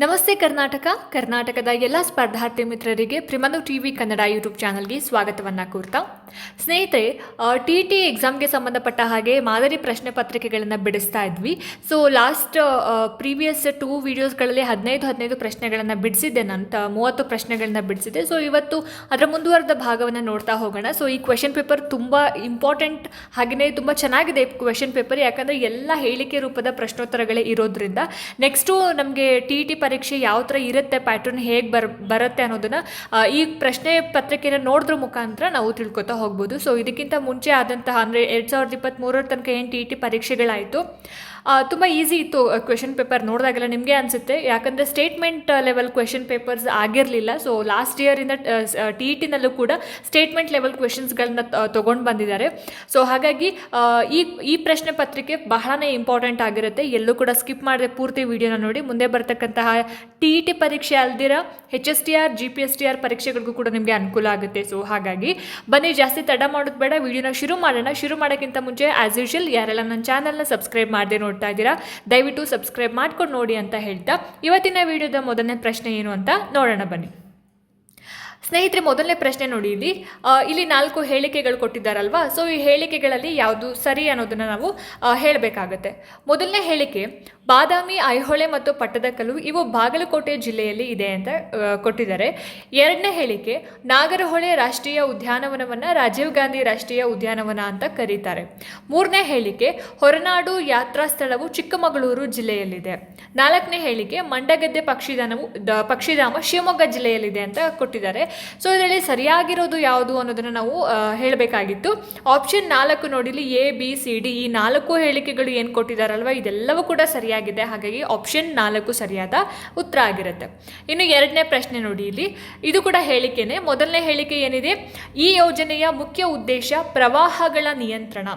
ನಮಸ್ತೆ ಕರ್ನಾಟಕ. ಕರ್ನಾಟಕದ ಎಲ್ಲ ಸ್ಪರ್ಧಾರ್ಥಿ ಮಿತ್ರರಿಗೆ ಪ್ರಿಮನು ಟಿ ವಿ ಕನ್ನಡ ಯೂಟ್ಯೂಬ್ ಚಾನಲ್ಗೆ ಸ್ವಾಗತವನ್ನು ಕೋರ್ತಾ. ಸ್ನೇಹಿತರೆ ಟಿ ಟಿ ಎಕ್ಸಾಮ್ಗೆ ಸಂಬಂಧಪಟ್ಟ ಹಾಗೆ ಮಾದರಿ ಪ್ರಶ್ನೆ ಪತ್ರಿಕೆಗಳನ್ನು ಬಿಡಿಸ್ತಾ ಇದ್ವಿ. ಸೊ ಲಾಸ್ಟ್ ಪ್ರೀವಿಯಸ್ ಟೂ ವೀಡಿಯೋಸ್ಗಳಲ್ಲಿ ಹದಿನೈದು ಹದಿನೈದು ಪ್ರಶ್ನೆಗಳನ್ನು ಬಿಡಿಸಿದ್ದೆ ನಂತ ಮೂವತ್ತು ಪ್ರಶ್ನೆಗಳನ್ನ ಬಿಡಿಸಿದ್ದೆ. ಸೊ ಇವತ್ತು ಅದರ ಮುಂದುವರೆದ ಭಾಗವನ್ನು ನೋಡ್ತಾ ಹೋಗೋಣ. ಸೊ ಈ ಕ್ವೆಶನ್ ಪೇಪರ್ ತುಂಬ ಇಂಪಾರ್ಟೆಂಟ್ ಹಾಗೆಯೇ ತುಂಬ ಚೆನ್ನಾಗಿದೆ ಕ್ವೆಶನ್ ಪೇಪರ್ ಯಾಕಂದರೆ ಎಲ್ಲ ಹೇಳಿಕೆ ರೂಪದ ಪ್ರಶ್ನೋತ್ತರಗಳೇ ಇರೋದ್ರಿಂದ ನೆಕ್ಸ್ಟು ನಮಗೆ ಟಿ ಟಿ ಪರೀಕ್ಷೆ ಯಾವ ಥರ ಇರುತ್ತೆ ಪ್ಯಾಟರ್ನ್ ಹೇಗೆ ಬರ್, ಬರುತ್ತೆ ಅನ್ನೋದನ್ನು ಈ ಪ್ರಶ್ನೆ ಪತ್ರಿಕೆನ ನೋಡಿದ್ರ ಮುಖಾಂತರ ನಾವು ತಿಳ್ಕೊತಾ ಹೋಗ್ಬೋದು. ಸೊ ಇದಕ್ಕಿಂತ ಮುಂಚೆ ಆದಂತಹ, ಅಂದರೆ ಎರಡು ಸಾವಿರದ ಇಪ್ಪತ್ತ್ಮೂರರ ತನಕ ಏನು ಟಿ ಟಿ ಪರೀಕ್ಷೆಗಳಾಯಿತು ತುಂಬ ಈಸಿ ಇತ್ತು ಕ್ವೆಶನ್ ಪೇಪರ್ ನೋಡಿದಾಗೆಲ್ಲ ನಿಮಗೆ ಅನಿಸುತ್ತೆ. ಯಾಕಂದರೆ ಸ್ಟೇಟ್ಮೆಂಟ್ ಲೆವೆಲ್ ಕ್ವೆಶನ್ ಪೇಪರ್ಸ್ ಆಗಿರಲಿಲ್ಲ. ಸೊ ಲಾಸ್ಟ್ ಇಯರಿಂದ ಟಿ ಇ ಟಿನಲ್ಲೂ ಕೂಡ ಸ್ಟೇಟ್ಮೆಂಟ್ ಲೆವೆಲ್ ಕ್ವೆಶನ್ಸ್ಗಳನ್ನ ತೊಗೊಂಡು ಬಂದಿದ್ದಾರೆ. ಸೊ ಹಾಗಾಗಿ ಈ ಈ ಪ್ರಶ್ನೆ ಪತ್ರಿಕೆ ಬಹಳನೇ ಇಂಪಾರ್ಟೆಂಟ್ ಆಗಿರುತ್ತೆ. ಎಲ್ಲೂ ಕೂಡ ಸ್ಕಿಪ್ ಮಾಡದೆ ಪೂರ್ತಿ ವಿಡಿಯೋನ ನೋಡಿ. ಮುಂದೆ ಬರ್ತಕ್ಕಂತಹ ಟಿ ಇ ಟಿ ಪರೀಕ್ಷೆ ಅಲ್ದಿರ H S T R G P S T R ಪರೀಕ್ಷೆಗಳಿಗೂ ಕೂಡ ನಿಮಗೆ ಅನುಕೂಲ ಆಗುತ್ತೆ. ಸೊ ಹಾಗಾಗಿ ಬನ್ನಿ, ಜಾಸ್ತಿ ತಡ ಮಾಡೋದು ಬೇಡ. ವಿಡಿಯೋನ ಶುರು ಮಾಡೋಣ. ಶುರು ಮಾಡೋಕ್ಕಿಂತ ಮುಂಚೆ ಆ್ಯಸ್ ಯೂಶ್ವಲ್ ಯಾರೆಲ್ಲ ನನ್ನ ಚಾನಲ್ನ ಸಬ್ಸ್ಕ್ರೈಬ್ ಮಾಡದೆ ನೋಡ್ತಾ ಇದ್ದೀರಾ, ದಯವಿಟ್ಟು ಸಬ್ಸ್ಕ್ರೈಬ್ ಮಾಡ್ಕೊಂಡು ನೋಡಿ ಅಂತ ಹೇಳ್ತಾ, ಇವತ್ತಿನ ವಿಡಿಯೋದ ಮೊದಲನೇ ಪ್ರಶ್ನೆ ಏನು ಅಂತ ನೋಡೋಣ ಬನ್ನಿ. ಸ್ನೇಹಿತರೆ, ಮೊದಲನೇ ಪ್ರಶ್ನೆ ನೋಡಿ ಇಲ್ಲಿ. ಇಲ್ಲಿ ನಾಲ್ಕು ಹೇಳಿಕೆಗಳು ಕೊಟ್ಟಿದ್ದಾರಲ್ವಾ? ಸೊ ಈ ಹೇಳಿಕೆಗಳಲ್ಲಿ ಯಾವುದು ಸರಿ ಅನ್ನೋದನ್ನು ನಾವು ಹೇಳಬೇಕಾಗತ್ತೆ. ಮೊದಲನೇ ಹೇಳಿಕೆ, ಬಾದಾಮಿ, ಐಹೊಳೆ ಮತ್ತು ಪಟ್ಟದಕಲ್ಲು ಇವು ಬಾಗಲಕೋಟೆ ಜಿಲ್ಲೆಯಲ್ಲಿ ಇದೆ ಅಂತ ಕೊಟ್ಟಿದ್ದಾರೆ. ಎರಡನೇ ಹೇಳಿಕೆ, ನಾಗರಹೊಳೆ ರಾಷ್ಟ್ರೀಯ ಉದ್ಯಾನವನವನ್ನು ರಾಜೀವ್ ಗಾಂಧಿ ರಾಷ್ಟ್ರೀಯ ಉದ್ಯಾನವನ ಅಂತ ಕರೀತಾರೆ. ಮೂರನೇ ಹೇಳಿಕೆ, ಹೊರನಾಡು ಯಾತ್ರಾ ಸ್ಥಳವು ಚಿಕ್ಕಮಗಳೂರು ಜಿಲ್ಲೆಯಲ್ಲಿದೆ. ನಾಲ್ಕನೇ ಹೇಳಿಕೆ, ಮಂಡಗದ್ದೆ ಪಕ್ಷಿಧಾನವು ಪಕ್ಷಿಧಾಮ ಶಿವಮೊಗ್ಗ ಜಿಲ್ಲೆಯಲ್ಲಿದೆ ಅಂತ ಕೊಟ್ಟಿದ್ದಾರೆ. ಸೊ ಇದರಲ್ಲಿ ಸರಿಯಾಗಿರೋದು ಯಾವುದು ಅನ್ನೋದನ್ನು ನಾವು ಹೇಳಬೇಕಾಗಿತ್ತು. ಆಪ್ಷನ್ ನಾಲ್ಕು ನೋಡಿಲಿ ಎ ಬಿ ಸಿ ಡಿ ಈ ನಾಲ್ಕು ಹೇಳಿಕೆಗಳು ಏನು ಕೊಟ್ಟಿದ್ದಾರಲ್ವ ಇದೆಲ್ಲವೂ ಕೂಡ ಸರಿಯಾಗಿದೆ. ಹಾಗಾಗಿ ಆಪ್ಷನ್ ನಾಲ್ಕು ಸರಿಯಾದ ಉತ್ತರ ಆಗಿರುತ್ತೆ. ಇನ್ನು ಎರಡನೇ ಪ್ರಶ್ನೆ ನೋಡಿ ಇಲ್ಲಿ. ಇದು ಕೂಡ ಹೇಳಿಕೆನೆ. ಮೊದಲನೇ ಹೇಳಿಕೆ ಏನಿದೆ? ಈ ಯೋಜನೆಯ ಮುಖ್ಯ ಉದ್ದೇಶ ಪ್ರವಾಹಗಳ ನಿಯಂತ್ರಣ.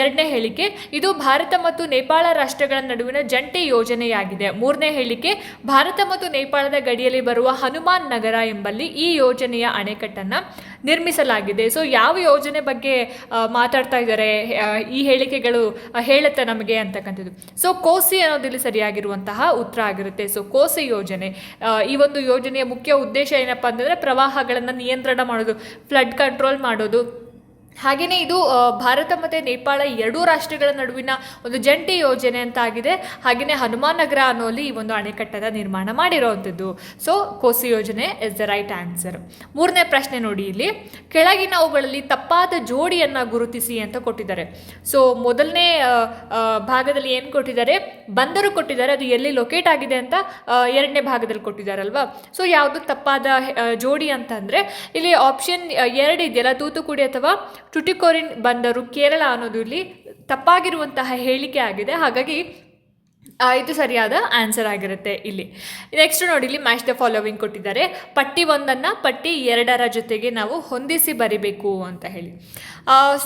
ಎರಡನೇ ಹೇಳಿಕೆ, ಇದು ಭಾರತ ಮತ್ತು ನೇಪಾಳ ರಾಷ್ಟ್ರಗಳ ನಡುವಿನ ಜಂಟಿ ಯೋಜನೆಯಾಗಿದೆ. ಮೂರನೇ ಹೇಳಿಕೆ, ಭಾರತ ಮತ್ತು ನೇಪಾಳದ ಗಡಿಯಲ್ಲಿ ಬರುವ ಹನುಮಾನ್ ನಗರ ಎಂಬಲ್ಲಿ ಈ ಯೋಜನೆಯ ಅಣೆಕಟ್ಟನ್ನು ನಿರ್ಮಿಸಲಾಗಿದೆ. ಸೊ ಯಾವ ಯೋಜನೆ ಬಗ್ಗೆ ಮಾತಾಡ್ತಾ ಇದ್ದಾರೆ ಈ ಹೇಳಿಕೆಗಳು ಹೇಳುತ್ತೆ ನಮಗೆ ಅಂತಕ್ಕಂಥದ್ದು. ಸೊ ಕೋಸಿ ಅನ್ನೋದಿಲ್ಲಿ ಸರಿಯಾಗಿರುವಂತಹ ಉತ್ತರ ಆಗಿರುತ್ತೆ. ಸೊ ಕೋಸಿ ಯೋಜನೆ ಈ ಒಂದು ಯೋಜನೆಯ ಮುಖ್ಯ ಉದ್ದೇಶ ಏನಪ್ಪ ಅಂತಂದರೆ ಪ್ರವಾಹಗಳನ್ನು ನಿಯಂತ್ರಣ ಮಾಡೋದು ಫ್ಲಡ್ ಕಂಟ್ರೋಲ್ ಮಾಡೋದು ಹಾಗೆಯೇ ಇದು ಭಾರತ ಮತ್ತು ನೇಪಾಳ ಎರಡೂ ರಾಷ್ಟ್ರಗಳ ನಡುವಿನ ಒಂದು ಜಂಟಿ ಯೋಜನೆ ಅಂತ ಆಗಿದೆ ಹಾಗೆಯೇ ಹನುಮಾನ್ ನಗರ ಅನ್ನೋಲ್ಲಿ ಈ ಒಂದು ಅಣೆಕಟ್ಟದ ನಿರ್ಮಾಣ ಮಾಡಿರೋವಂಥದ್ದು. ಸೊ ಕೋಸಿ ಯೋಜನೆ ಇಸ್ ದ ರೈಟ್ ಆನ್ಸರ್ ಮೂರನೇ ಪ್ರಶ್ನೆ ನೋಡಿ ಇಲ್ಲಿ. ಕೆಳಗಿನ ಅವುಗಳಲ್ಲಿ ತಪ್ಪಾದ ಜೋಡಿಯನ್ನು ಗುರುತಿಸಿ ಅಂತ ಕೊಟ್ಟಿದ್ದಾರೆ. ಸೊ ಮೊದಲನೇ ಭಾಗದಲ್ಲಿ ಏನು ಕೊಟ್ಟಿದ್ದಾರೆ? ಬಂದರು ಕೊಟ್ಟಿದ್ದಾರೆ. ಅದು ಎಲ್ಲಿ ಲೊಕೇಟ್ ಆಗಿದೆ ಅಂತ ಎರಡನೇ ಭಾಗದಲ್ಲಿ ಕೊಟ್ಟಿದ್ದಾರಲ್ವಾ? ಸೊ ಯಾವುದು ತಪ್ಪಾದ ಜೋಡಿ ಅಂತಂದರೆ, ಇಲ್ಲಿ ಆಪ್ಷನ್ ಎರಡು ಇದೆಯಲ್ಲ, ತೂತುಕುಡಿ ಅಥವಾ ಟುಟಿಕೋರಿನ್ ಬಂದರು, ಕೇರಳ ಅನ್ನೋದು ಇಲ್ಲಿ ತಪ್ಪಾಗಿರುವಂತಹ ಹೇಳಿಕೆ ಆಗಿದೆ. ಹಾಗಾಗಿ ಇದು ಸರಿಯಾದ ಆನ್ಸರ್ ಆಗಿರುತ್ತೆ ಇಲ್ಲಿ. ನೆಕ್ಸ್ಟ್ ನೋಡಿ, ಇಲ್ಲಿ ಮ್ಯಾಚ್ ದ ಫಾಲೋವಿಂಗ್ ಕೊಟ್ಟಿದ್ದಾರೆ. ಪಟ್ಟಿ ಒಂದನ್ನು ಪಟ್ಟಿ ಎರಡರ ಜೊತೆಗೆ ನಾವು ಹೊಂದಿಸಿ ಬರಿಬೇಕು ಅಂತ ಹೇಳಿ.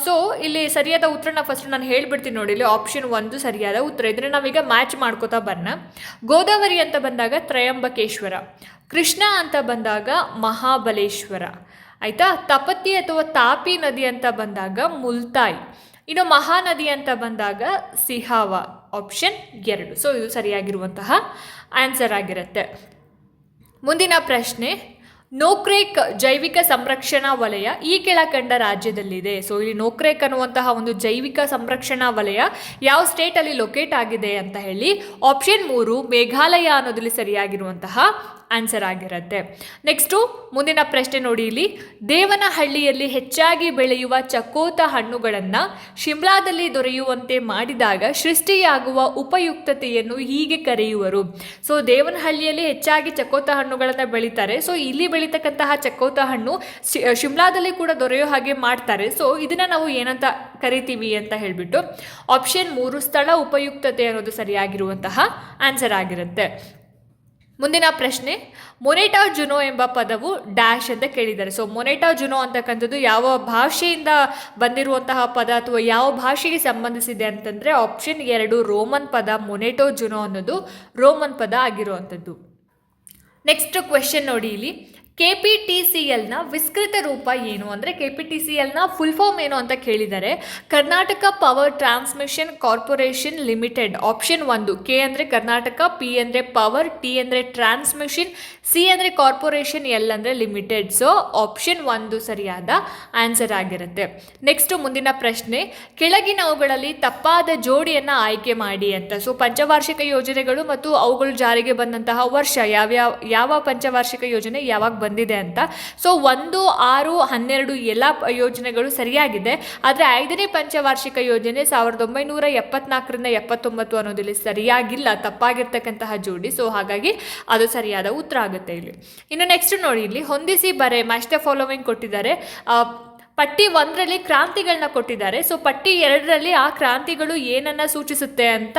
ಸೊ ಇಲ್ಲಿ ಸರಿಯಾದ ಉತ್ತರನ ಫಸ್ಟ್ ನಾನು ಹೇಳ್ಬಿಡ್ತೀನಿ ನೋಡಿ, ಇಲ್ಲಿ ಆಪ್ಷನ್ ಒಂದು ಸರಿಯಾದ ಉತ್ತರ. ಇದ್ರೆ ನಾವೀಗ ಮ್ಯಾಚ್ ಮಾಡ್ಕೋತಾ ಬರೋಣ. ಗೋದಾವರಿ ಅಂತ ಬಂದಾಗ ತ್ರಯಂಬಕೇಶ್ವರ, ಕೃಷ್ಣ ಅಂತ ಬಂದಾಗ ಮಹಾಬಲೇಶ್ವರ. ಆಯಿತಾ? ತಪತಿ ಅಥವಾ ತಾಪಿ ನದಿ ಅಂತ ಬಂದಾಗ ಮುಲ್ತಾಯ್. ಇನ್ನು ಮಹಾನದಿ ಅಂತ ಬಂದಾಗ ಸಿಹಾವ ಆಪ್ಷನ್ ಎರಡು. ಸೊ ಇದು ಸರಿಯಾಗಿರುವಂತಹ ಆನ್ಸರ್ ಆಗಿರುತ್ತೆ. ಮುಂದಿನ ಪ್ರಶ್ನೆ, ನೋಕ್ರೇಕ್ ಜೈವಿಕ ಸಂರಕ್ಷಣಾ ವಲಯ ಈ ಕೆಳಕಂಡ ರಾಜ್ಯದಲ್ಲಿದೆ. ಸೊ ಇಲ್ಲಿ ನೋಕ್ರೇಕ್ ಅನ್ನುವಂತಹ ಒಂದು ಜೈವಿಕ ಸಂರಕ್ಷಣಾ ವಲಯ ಯಾವ ಸ್ಟೇಟಲ್ಲಿ ಲೊಕೇಟ್ ಆಗಿದೆ ಅಂತ ಹೇಳಿ ಆಪ್ಷನ್ ಮೂರು, ಮೇಘಾಲಯ ಅನ್ನೋದಲ್ಲಿ ಸರಿಯಾಗಿರುವಂತಹ ಆನ್ಸರ್ ಆಗಿರುತ್ತೆ. ನೆಕ್ಸ್ಟು ಮುಂದಿನ ಪ್ರಶ್ನೆ ನೋಡಿ ಇಲ್ಲಿ. ದೇವನಹಳ್ಳಿಯಲ್ಲಿ ಹೆಚ್ಚಾಗಿ ಬೆಳೆಯುವ ಚಕೋತ ಹಣ್ಣುಗಳನ್ನು ಶಿಮ್ಲಾದಲ್ಲಿ ದೊರೆಯುವಂತೆ ಮಾಡಿದಾಗ ಸೃಷ್ಟಿಯಾಗುವ ಉಪಯುಕ್ತತೆಯನ್ನು ಹೀಗೆ ಕರೆಯುವರು. ಸೊ ದೇವನಹಳ್ಳಿಯಲ್ಲಿ ಹೆಚ್ಚಾಗಿ ಚಕೋತ ಹಣ್ಣುಗಳನ್ನು ಬೆಳೀತಾರೆ. ಸೊ ಇಲ್ಲಿ ಬೆಳೀತಕ್ಕಂತಹ ಚಕೋತ ಹಣ್ಣು ಶಿಮ್ಲಾದಲ್ಲಿ ಕೂಡ ದೊರೆಯೋ ಹಾಗೆ ಮಾಡ್ತಾರೆ. ಸೊ ಇದನ್ನು ನಾವು ಏನಂತ ಕರಿತೀವಿ ಅಂತ ಹೇಳಿಬಿಟ್ಟು ಆಪ್ಷನ್ ಮೂರು ಸ್ಥಳ ಉಪಯುಕ್ತತೆ ಅನ್ನೋದು ಸರಿಯಾಗಿರುವಂತಹ ಆನ್ಸರ್ ಆಗಿರುತ್ತೆ. ಮುಂದಿನ ಪ್ರಶ್ನೆ, ಮೊನೆಟಾ ಜುನೋ ಎಂಬ ಪದವು ಡ್ಯಾಶ್ ಅಂತ ಕೇಳಿದ್ದಾರೆ. ಸೊ ಮೊನೆಟಾ ಜುನೋ ಅಂತಕ್ಕಂಥದ್ದು ಯಾವ ಭಾಷೆಯಿಂದ ಬಂದಿರುವಂತಹ ಪದ ಅಥವಾ ಯಾವ ಭಾಷೆಗೆ ಸಂಬಂಧಿಸಿದೆ ಅಂತಂದರೆ ಆಪ್ಷನ್ ಎರಡು ರೋಮನ್ ಪದ ಮೊನೆಟೋ ಜುನೋ ಅನ್ನೋದು ರೋಮನ್ ಪದ ಆಗಿರುವಂಥದ್ದು. ನೆಕ್ಸ್ಟ್ ಕ್ವೆಶನ್ ನೋಡಿ ಇಲ್ಲಿ. ಕೆ ಪಿ ಟಿ ಸಿ ಎಲ್ನ ವಿಸ್ತೃತ ರೂಪ ಏನು? ಅಂದರೆ ಕೆ ಪಿ ಟಿ ಸಿ ಎಲ್ನ ಫುಲ್ ಫಾರ್ಮ್ ಏನು ಅಂತ ಕೇಳಿದ್ದಾರೆ Karnataka power transmission corporation limited option ಒಂದು. ಕೆ ಅಂದರೆ ಕರ್ನಾಟಕ ಪಿ ಅಂದರೆ ಪವರ್ ಟಿ ಅಂದರೆ ಟ್ರಾನ್ಸ್ಮಿಷನ್ ಸಿ ಅಂದರೆ ಕಾರ್ಪೊರೇಷನ್ ಎಲ್ ಅಂದರೆ ಲಿಮಿಟೆಡ್ ಸೊ ಆಪ್ಷನ್ ಒಂದು ಸರಿಯಾದ ಆನ್ಸರ್ ಆಗಿರುತ್ತೆ. ನೆಕ್ಸ್ಟ್ ಮುಂದಿನ ಪ್ರಶ್ನೆ, ಕೆಳಗಿನವುಗಳಲ್ಲಿ ತಪ್ಪಾದ ಜೋಡಿಯನ್ನು ಆಯ್ಕೆ ಮಾಡಿ ಅಂತ. ಸೊ ಪಂಚವಾರ್ಷಿಕ ಯೋಜನೆಗಳು ಮತ್ತು ಅವುಗಳು ಜಾರಿಗೆ ಬಂದಂತಹ ವರ್ಷ ಯಾವ್ಯಾವ ಯಾವ ಪಂಚವಾರ್ಷಿಕ ಯೋಜನೆ ಯಾವಾಗ ಬಂದಿದೆ ಅಂತ. ಸೊ ಒಂದು, ಆರು, ಹನ್ನೆರಡು ಎಲ್ಲ ಯೋಜನೆಗಳು ಸರಿಯಾಗಿದೆ. ಆದರೆ ಐದನೇ ಪಂಚವಾರ್ಷಿಕ ಯೋಜನೆ ಸಾವಿರದ ಒಂಬೈನೂರ ಎಪ್ಪತ್ನಾಲ್ಕರಿಂದ ಎಪ್ಪತ್ತೊಂಬತ್ತು ಅನ್ನೋದಿಲ್ಲಿ ಸರಿಯಾಗಿಲ್ಲ, ತಪ್ಪಾಗಿರ್ತಕ್ಕಂತಹ ಜೋಡಿ. ಸೊ ಹಾಗಾಗಿ ಅದು ಸರಿಯಾದ ಉತ್ತರ ಆಗುತ್ತೆ ಇಲ್ಲಿ. ಇನ್ನು ನೆಕ್ಸ್ಟ್ ನೋಡಿ ಇಲ್ಲಿ ಹೊಂದಿಸಿ ಬರೆ ಮ್ಯಾಚ್ ಫಾಲೋವಿಂಗ್ ಕೊಟ್ಟಿದ್ದಾರೆ. ಪಟ್ಟಿ ಒಂದರಲ್ಲಿ ಕ್ರಾಂತಿಗಳನ್ನ ಕೊಟ್ಟಿದ್ದಾರೆ. ಸೊ ಪಟ್ಟಿ ಎರಡರಲ್ಲಿ ಆ ಕ್ರಾಂತಿಗಳು ಏನನ್ನ ಸೂಚಿಸುತ್ತೆ ಅಂತ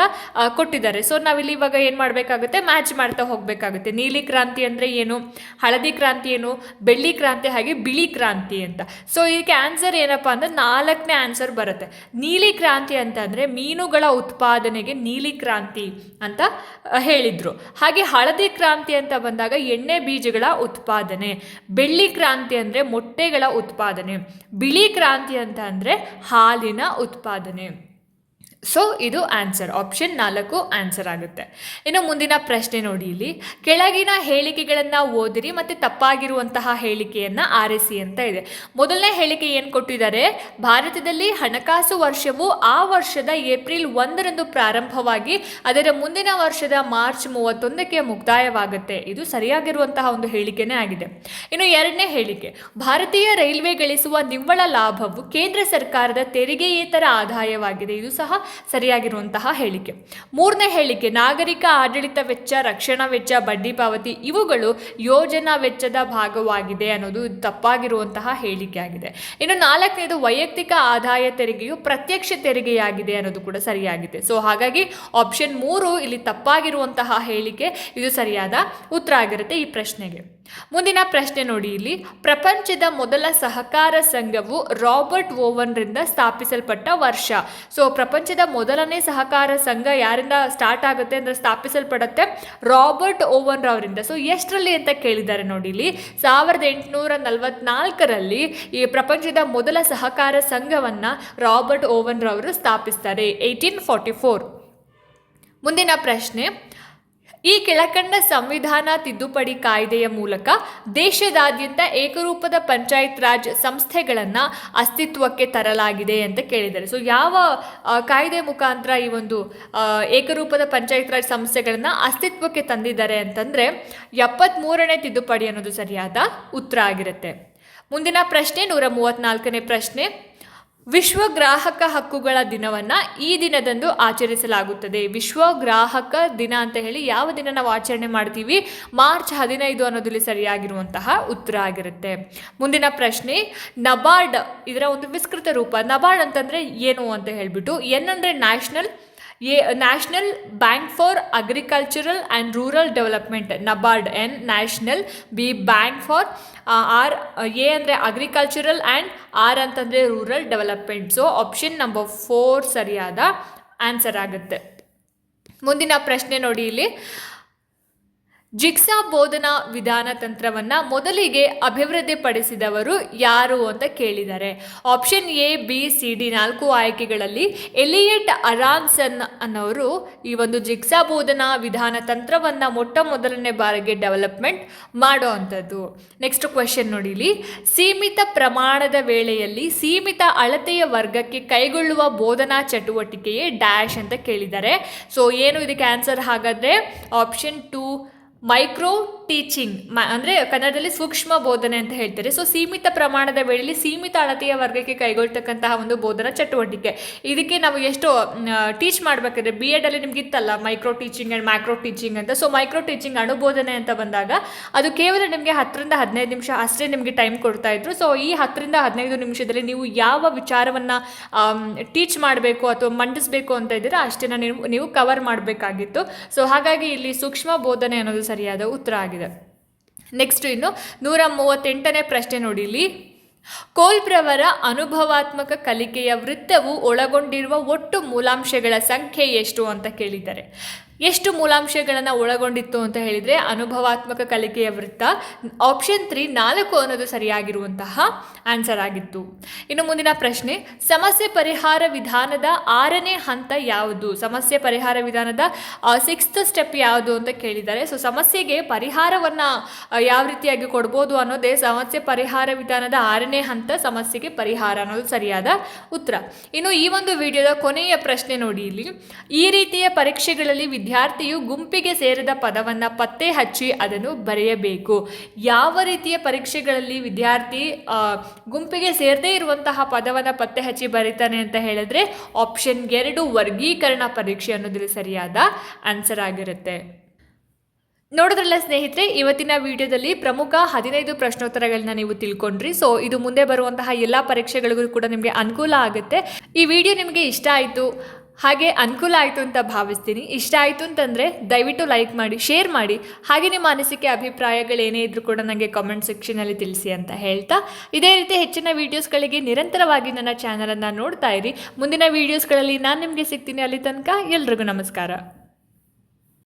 ಕೊಟ್ಟಿದ್ದಾರೆ. ಸೊ ನಾವಿಲ್ಲಿ ಇವಾಗ ಏನು ಮಾಡಬೇಕಾಗುತ್ತೆ? ಮ್ಯಾಚ್ ಮಾಡ್ತಾ ಹೋಗಬೇಕಾಗುತ್ತೆ. ನೀಲಿ ಕ್ರಾಂತಿ ಅಂದರೆ ಏನು? ಹಳದಿ ಕ್ರಾಂತಿ ಏನು? ಬೆಳ್ಳಿ ಕ್ರಾಂತಿ ಹಾಗೆ ಬಿಳಿ ಕ್ರಾಂತಿ ಅಂತ. ಸೊ ಇದಕ್ಕೆ ಆನ್ಸರ್ ಏನಪ್ಪ ಅಂದ್ರೆ ನಾಲ್ಕನೇ ಆನ್ಸರ್ ಬರುತ್ತೆ. ನೀಲಿ ಕ್ರಾಂತಿ ಅಂತ ಅಂದರೆ ಮೀನುಗಳ ಉತ್ಪಾದನೆಗೆ ನೀಲಿ ಕ್ರಾಂತಿ ಅಂತ ಹೇಳಿದ್ರು. ಹಾಗೆ ಹಳದಿ ಕ್ರಾಂತಿ ಅಂತ ಬಂದಾಗ ಎಣ್ಣೆ ಬೀಜಗಳ ಉತ್ಪಾದನೆ, ಬೆಳ್ಳಿ ಕ್ರಾಂತಿ ಅಂದರೆ ಮೊಟ್ಟೆಗಳ ಉತ್ಪಾದನೆ. ಬಿಳಿ ಕ್ರಾಂತಿ ಅಂತ ಅಂದರೆ ಹಾಲಿನ ಉತ್ಪಾದನೆ. ಸೊ ಇದು ಆನ್ಸರ್ ಆಪ್ಷನ್ ನಾಲ್ಕು ಆನ್ಸರ್ ಆಗುತ್ತೆ. ಇನ್ನು ಮುಂದಿನ ಪ್ರಶ್ನೆ ನೋಡಿ ಇಲ್ಲಿ. ಕೆಳಗಿನ ಹೇಳಿಕೆಗಳನ್ನು ಓದಿರಿ ಮತ್ತು ತಪ್ಪಾಗಿರುವಂತಹ ಹೇಳಿಕೆಯನ್ನು ಆರಿಸಿ ಅಂತ ಇದೆ. ಮೊದಲನೇ ಹೇಳಿಕೆ ಏನು ಕೊಟ್ಟಿದ್ದಾರೆ? ಭಾರತದಲ್ಲಿ ಹಣಕಾಸು ವರ್ಷವು ಆ ವರ್ಷದ ಏಪ್ರಿಲ್ ಒಂದರಂದು ಪ್ರಾರಂಭವಾಗಿ ಅದರ ಮುಂದಿನ ವರ್ಷದ ಮಾರ್ಚ್ ಮೂವತ್ತೊಂದಕ್ಕೆ ಮುಕ್ತಾಯವಾಗುತ್ತೆ. ಇದು ಸರಿಯಾಗಿರುವಂತಹ ಒಂದು ಹೇಳಿಕೆನೇ ಆಗಿದೆ. ಇನ್ನು ಎರಡನೇ ಹೇಳಿಕೆ. ಭಾರತೀಯ ರೈಲ್ವೆ ಗಳಿಸುವ ನಿವ್ವಳ ಲಾಭವು ಕೇಂದ್ರ ಸರ್ಕಾರದ ತೆರಿಗೆಯೇತರ ಆದಾಯವಾಗಿದೆ. ಇದು ಸಹ ಸರಿಯಾಗಿರುವಂತಹ ಹೇಳಿಕೆ. ಮೂರನೇ ಹೇಳಿಕೆ, ನಾಗರಿಕ ಆಡಳಿತ ವೆಚ್ಚ, ರಕ್ಷಣಾ ವೆಚ್ಚ, ಬಡ್ಡಿ ಪಾವತಿ ಇವುಗಳು ಯೋಜನಾ ವೆಚ್ಚದ ಭಾಗವಾಗಿದೆ ಅನ್ನೋದು ತಪ್ಪಾಗಿರುವಂತಹ ಹೇಳಿಕೆ ಆಗಿದೆ ಇನ್ನು ನಾಲ್ಕನೇದು, ವೈಯಕ್ತಿಕ ಆದಾಯ ತೆರಿಗೆಯು ಪ್ರತ್ಯಕ್ಷ ತೆರಿಗೆಯಾಗಿದೆ ಅನ್ನೋದು ಕೂಡ ಸರಿಯಾಗಿದೆ. ಸೊ ಹಾಗಾಗಿ ಆಪ್ಷನ್ ಮೂರು ಇಲ್ಲಿ ತಪ್ಪಾಗಿರುವಂತಹ ಹೇಳಿಕೆ, ಇದು ಸರಿಯಾದ ಉತ್ತರ ಆಗಿರುತ್ತೆ ಈ ಪ್ರಶ್ನೆಗೆ. ಮುಂದಿನ ಪ್ರಶ್ನೆ ನೋಡಿ ಇಲ್ಲಿ, ಪ್ರಪಂಚದ ಮೊದಲ ಸಹಕಾರ ಸಂಘವು ರಾಬರ್ಟ್ ಓವನ್ರಿಂದ ಸ್ಥಾಪಿಸಲ್ಪಟ್ಟ ವರ್ಷ. ಸೊ ಪ್ರಪಂಚದ ಮೊದಲನೇ ಸಹಕಾರ ಸಂಘ ಯಾರಿಂದ ಸ್ಟಾರ್ಟ್ ಆಗುತ್ತೆ ಅಂದರೆ ಸ್ಥಾಪಿಸಲ್ಪಡುತ್ತೆ? ರಾಬರ್ಟ್ ಓವನ್ ರವರಿಂದ. ಸೊ ಎಷ್ಟರಲ್ಲಿ ಅಂತ ಕೇಳಿದ್ದಾರೆ ನೋಡಿ ಇಲ್ಲಿ. ಸಾವಿರದ ಎಂಟುನೂರ ನಲವತ್ನಾಲ್ಕರಲ್ಲಿ ಈ ಪ್ರಪಂಚದ ಮೊದಲ ಸಹಕಾರ ಸಂಘವನ್ನು ರಾಬರ್ಟ್ ಓವನ್ ರವರು ಸ್ಥಾಪಿಸ್ತಾರೆ. Eighteen forty four. ಮುಂದಿನ ಪ್ರಶ್ನೆ. ಈ ಕೆಳಕಂಡ ಸಂವಿಧಾನ ತಿದ್ದುಪಡಿ ಕಾಯ್ದೆಯ ಮೂಲಕ ದೇಶದಾದ್ಯಂತ ಏಕರೂಪದ ಪಂಚಾಯತ್ ರಾಜ್ ಸಂಸ್ಥೆಗಳನ್ನು ಅಸ್ತಿತ್ವಕ್ಕೆ ತರಲಾಗಿದೆ ಅಂತ ಕೇಳಿದ್ದಾರೆ. ಸೊ ಯಾವ ಕಾಯ್ದೆ ಮುಖಾಂತರ ಈ ಒಂದು ಏಕರೂಪದ ಪಂಚಾಯತ್ ರಾಜ್ ಸಂಸ್ಥೆಗಳನ್ನು ಅಸ್ತಿತ್ವಕ್ಕೆ ತಂದಿದ್ದಾರೆ ಅಂತಂದರೆ ಎಪ್ಪತ್ತ್ಮೂರನೇ ತಿದ್ದುಪಡಿ ಅನ್ನೋದು ಸರಿಯಾದ ಉತ್ತರ ಆಗಿರುತ್ತೆ. ಮುಂದಿನ ಪ್ರಶ್ನೆ ನೂರ ಮೂವತ್ತ್ನಾಲ್ಕನೇ ಪ್ರಶ್ನೆ ವಿಶ್ವ ಗ್ರಾಹಕ ಹಕ್ಕುಗಳ ದಿನವನ್ನು ಈ ದಿನದಂದು ಆಚರಿಸಲಾಗುತ್ತದೆ. ವಿಶ್ವ ಗ್ರಾಹಕ ದಿನ ಅಂತ ಹೇಳಿ ಯಾವ ದಿನ ನಾವು ಆಚರಣೆ ಮಾಡ್ತೀವಿ? ಮಾರ್ಚ್ ಹದಿನೈದು ಅನ್ನೋದಲ್ಲಿ ಸರಿಯಾಗಿರುವಂತಹ ಉತ್ತರ ಆಗಿರುತ್ತೆ. ಮುಂದಿನ ಪ್ರಶ್ನೆ, ನಬಾರ್ಡ್ ಇದರ ಒಂದು ವಿಸ್ತೃತ ರೂಪ. ನಬಾರ್ಡ್ ಅಂತಂದರೆ ಏನು ಅಂತ ಹೇಳಿಬಿಟ್ಟು, ಎನ್ ಅಂದರೆ national A national bank for agricultural and rural development NABARD N national B bank for R A ಅಂದರೆ ಅಗ್ರಿಕಲ್ಚರಲ್ ಆ್ಯಂಡ್ ಆರ್ ಅಂತಂದರೆ rural development so option number four ಸರಿಯಾದ ಆನ್ಸರ್ ಆಗುತ್ತೆ. ಮುಂದಿನ ಪ್ರಶ್ನೆ ನೋಡಿ ಇಲ್ಲಿ. ಜಿಗ್ಸಾ ಬೋಧನಾ ವಿಧಾನ ತಂತ್ರವನ್ನು ಮೊದಲಿಗೆ ಅಭಿವೃದ್ಧಿಪಡಿಸಿದವರು ಯಾರು ಅಂತ ಕೇಳಿದ್ದಾರೆ option A, B, C, D ನಾಲ್ಕು ಆಯ್ಕೆಗಳಲ್ಲಿ ಎಲಿಯಟ್ ಅರಾನ್ಸನ್ ಅನ್ನೋರು ಈ ಒಂದು ಜಿಕ್ಸಾ ಬೋಧನಾ ವಿಧಾನ ತಂತ್ರವನ್ನು ಮೊಟ್ಟ ಮೊದಲನೇ ಬಾರಿಗೆ ಡೆವಲಪ್ಮೆಂಟ್ ಮಾಡೋ ಅಂಥದ್ದು. ನೆಕ್ಸ್ಟ್ ಕ್ವೆಶನ್ ನೋಡಿಲಿ. ಸೀಮಿತ ಪ್ರಮಾಣದ ವೇಳೆಯಲ್ಲಿ ಸೀಮಿತ ಅಳತೆಯ ವರ್ಗಕ್ಕೆ ಕೈಗೊಳ್ಳುವ ಬೋಧನಾ ಚಟುವಟಿಕೆಯೇ ಡ್ಯಾಶ್ ಅಂತ ಕೇಳಿದ್ದಾರೆ ಸೊ ಏನು ಇದಕ್ಕೆ ಆನ್ಸರ್ ಹಾಗಾದರೆ? ಆಪ್ಷನ್ ಟು ಮೈಕ್ರೋ ಟೀಚಿಂಗ್ ಮ, ಅಂದರೆ ಕನ್ನಡದಲ್ಲಿ ಸೂಕ್ಷ್ಮ ಬೋಧನೆ ಅಂತ ಹೇಳ್ತಾರೆ. ಸೊ ಸೀಮಿತ ಪ್ರಮಾಣದ ವೇಳೆಯಲ್ಲಿ ಸೀಮಿತ ಅಳತೆಯ ವರ್ಗಕ್ಕೆ ಕೈಗೊಳ್ತಕ್ಕಂತಹ ಒಂದು ಬೋಧನಾ ಚಟುವಟಿಕೆ. ಇದಕ್ಕೆ ನಾವು ಎಷ್ಟು ಟೀಚ್ ಮಾಡಬೇಕಾದ್ರೆ ಬಿ ಎಡಲ್ಲಿ ನಿಮ್ಗೆ ಇತ್ತಲ್ಲ micro teaching and macro teaching ಅಂತ ಸೊ ಮೈಕ್ರೋ ಟೀಚಿಂಗ್ ಅನುಬೋಧನೆ ಅಂತ ಬಂದಾಗ, ಅದು ಕೇವಲ ನಿಮಗೆ ಹತ್ತರಿಂದ ಹದಿನೈದು ನಿಮಿಷ ಅಷ್ಟೇ ನಿಮಗೆ ಟೈಮ್ ಕೊಡ್ತಾ ಇದ್ರು. ಸೊ ಈ ಹತ್ತರಿಂದ ಹದಿನೈದು ನಿಮಿಷದಲ್ಲಿ ನೀವು ಯಾವ ವಿಚಾರವನ್ನು ಟೀಚ್ ಮಾಡಬೇಕು ಅಥವಾ ಮಂಡಿಸಬೇಕು ಅಂತ ಇದ್ದೀರಾ ಅಷ್ಟೇನ ನೀವು ನೀವು ಕವರ್ ಮಾಡಬೇಕಾಗಿತ್ತು. ಸೊ ಹಾಗಾಗಿ ಇಲ್ಲಿ ಸೂಕ್ಷ್ಮ ಬೋಧನೆ ಅನ್ನೋದು ಸರಿಯಾದ ಉತ್ತರ ಆಗಿದೆ ನೆಕ್ಸ್ಟ್ ಇನ್ನು ನೂರ ಮೂವತ್ತೆಂಟನೇ ಪ್ರಶ್ನೆ ನೋಡಿ ಇಲ್ಲಿ ಕೋಲ್ಬ್ರವರ ಅನುಭವಾತ್ಮಕ ಕಲಿಕೆಯ ವೃತ್ತವು ಒಳಗೊಂಡಿರುವ ಒಟ್ಟು ಮೂಲಾಂಶಗಳ ಸಂಖ್ಯೆ ಎಷ್ಟು ಅಂತ ಕೇಳಿದ್ದಾರೆ. ಎಷ್ಟು ಮೂಲಾಂಶಗಳನ್ನು ಒಳಗೊಂಡಿತ್ತು ಅಂತ ಹೇಳಿದರೆ ಅನುಭವಾತ್ಮಕ ಕಲಿಕೆಯ ವೃತ್ತ ಆಪ್ಷನ್ ತ್ರೀ ನಾಲ್ಕು ಅನ್ನೋದು ಸರಿಯಾಗಿರುವಂತಹ ಆನ್ಸರ್ ಆಗಿತ್ತು. ಇನ್ನು ಮುಂದಿನ ಪ್ರಶ್ನೆ, ಸಮಸ್ಯೆ ಪರಿಹಾರ ವಿಧಾನದ ಆರನೇ ಹಂತ ಯಾವುದು? ಸಮಸ್ಯೆ ಪರಿಹಾರ ವಿಧಾನದ ಸಿಕ್ಸ್ತ್ ಸ್ಟೆಪ್ ಯಾವುದು ಅಂತ ಕೇಳಿದ್ದಾರೆ ಸೊ ಸಮಸ್ಯೆಗೆ ಪರಿಹಾರವನ್ನು ಯಾವ ರೀತಿಯಾಗಿ ಕೊಡ್ಬೋದು ಅನ್ನೋದೇ ಸಮಸ್ಯೆ ಪರಿಹಾರ ವಿಧಾನದ ಆರನೇ ಹಂತ, ಸಮಸ್ಯೆಗೆ ಪರಿಹಾರ ಅನ್ನೋದು ಸರಿಯಾದ ಉತ್ತರ. ಇನ್ನು ಈ ಒಂದು ವಿಡಿಯೋದ ಕೊನೆಯ ಪ್ರಶ್ನೆ ನೋಡಿ ಇಲ್ಲಿ. ಈ ರೀತಿಯ ಪರೀಕ್ಷೆಗಳಲ್ಲಿ ವಿದ್ಯಾರ್ಥಿಯು ಗುಂಪಿಗೆ ಸೇರಿದ ಪದವನ್ನು ಪತ್ತೆ ಹಚ್ಚಿ ಅದನ್ನು ಬರೆಯಬೇಕು. ಯಾವ ರೀತಿಯ ಪರೀಕ್ಷೆಗಳಲ್ಲಿ ವಿದ್ಯಾರ್ಥಿ ಗುಂಪಿಗೆ ಸೇರದೇ ಇರುವಂತಹ ಪದವನ್ನು ಪತ್ತೆ ಹಚ್ಚಿ ಬರೀತಾನೆ ಅಂತ ಹೇಳಿದ್ರೆ ಆಪ್ಷನ್ ಎರಡು ವರ್ಗೀಕರಣ ಪರೀಕ್ಷೆ ಅನ್ನೋದು ಸರಿಯಾದ ಆನ್ಸರ್ ಆಗಿರುತ್ತೆ. ನೋಡಿದ್ರಲ್ಲ ಸ್ನೇಹಿತರೆ, ಇವತ್ತಿನ ವಿಡಿಯೋದಲ್ಲಿ ಪ್ರಮುಖ ಹದಿನೈದು ಪ್ರಶ್ನೋತ್ತರಗಳನ್ನ ನೀವು ತಿಳ್ಕೊಂಡ್ರಿ. ಸೊ ಇದು ಮುಂದೆ ಬರುವಂತಹ ಎಲ್ಲ ಪರೀಕ್ಷೆಗಳಿಗೂ ಕೂಡ ನಿಮಗೆ ಅನುಕೂಲ ಆಗುತ್ತೆ. ಈ ವಿಡಿಯೋ ನಿಮಗೆ ಇಷ್ಟ ಆಯಿತು ಹಾಗೆ ಅನುಕೂಲ ಆಯಿತು ಅಂತ ಭಾವಿಸ್ತೀನಿ. ಇಷ್ಟ ಆಯಿತು ಅಂತಂದರೆ ದಯವಿಟ್ಟು ಲೈಕ್ ಮಾಡಿ ಶೇರ್ ಮಾಡಿ. ಹಾಗೆ ನಿಮ್ಮ ಅನಿಸಿಕೆ ಅಭಿಪ್ರಾಯಗಳೇನೇ ಇದ್ರೂ ಕೂಡ ನನಗೆ ಕಾಮೆಂಟ್ ಸೆಕ್ಷನಲ್ಲಿ ತಿಳಿಸಿ ಅಂತ ಹೇಳ್ತಾ. ಇದೇ ರೀತಿ ಹೆಚ್ಚಿನ ವೀಡಿಯೋಸ್ಗಳಿಗೆ ನಿರಂತರವಾಗಿ ನನ್ನ ಚಾನಲನ್ನು ನೋಡ್ತಾ ಇರಿ. ಮುಂದಿನ ವೀಡಿಯೋಸ್ಗಳಲ್ಲಿ ನಾನು ನಿಮಗೆ ಸಿಗ್ತೀನಿ ಅಲ್ಲಿ ತನಕ ಎಲ್ರಿಗೂ ನಮಸ್ಕಾರ.